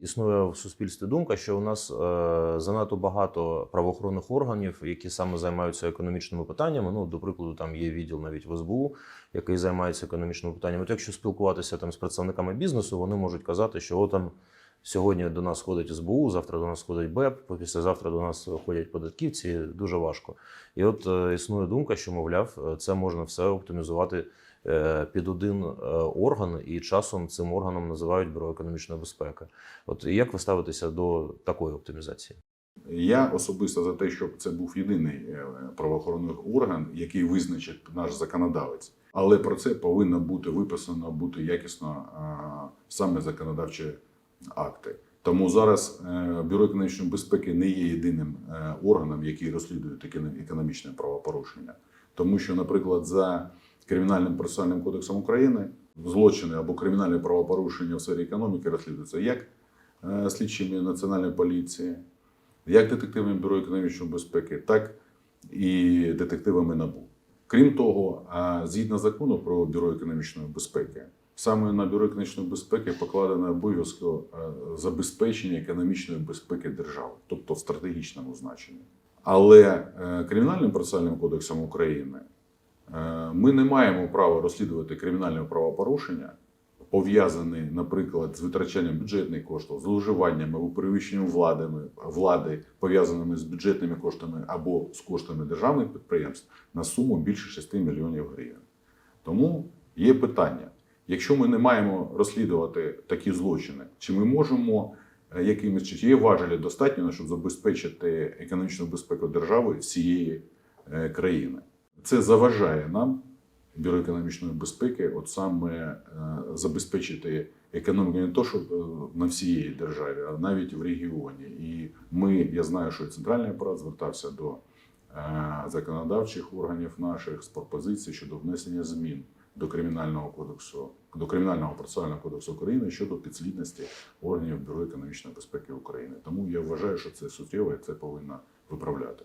Існує в суспільстві думка, що у нас е, занадто багато правоохоронних органів, які саме займаються економічними питаннями. Ну, до прикладу, там є відділ навіть в СБУ, який займається економічними питаннями. От якщо спілкуватися там з представниками бізнесу, вони можуть казати, що от там сьогодні до нас ходить СБУ, завтра до нас ходить БЕП, післязавтра до нас ходять податківці. Дуже важко. І от е, існує думка, що мовляв, е, це можна все оптимізувати під один е, орган, і часом цим органом називають бюро економічної безпеки. От як ви ставитеся до такої оптимізації? Я особисто за те, щоб це був єдиний е, правоохоронний орган, який визначить наш законодавець. Але про це повинно бути виписано, бути якісно саме законодавчі акти. Тому зараз е, бюро економічної безпеки не є єдиним е, органом, який розслідує таке економічне правопорушення. Тому що, наприклад, за кримінальним процесуальним кодексом України злочини або кримінальні правопорушення в сфері економіки розслідуються як е, слідчими національної поліції, як детективами бюро економічної безпеки, так і детективами НАБУ. Крім того, згідно закону про бюро економічної безпеки, саме на бюро економічної безпеки покладено обов'язки е, забезпечення економічної безпеки держави, тобто в стратегічному значенні. Але е, кримінальним процесуальним кодексом України е, ми не маємо права розслідувати кримінальне правопорушення, пов'язані, наприклад, з витрачанням бюджетних коштів, зловживаннями або перевищенням владами, влади, пов'язаними з бюджетними коштами або з коштами державних підприємств на суму більше 6 мільйонів гривень. Тому є питання: якщо ми не маємо розслідувати такі злочини, чи ми можемо е, якимось чи є важелі достатньо, щоб забезпечити економічну безпеку держави всієї е, країни? Це заважає нам Бюро економічної безпеки, от саме е, забезпечити економіку не то, що е, на всієї державі, а навіть в регіоні. І ми, я знаю, що центральний апарат звертався до е, законодавчих органів наших з пропозиції щодо внесення змін до кримінального кодексу, до кримінального процесуального кодексу України щодо підслідності органів Бюро економічної безпеки України. Тому я вважаю, що це суттєво і це повинно виправляти.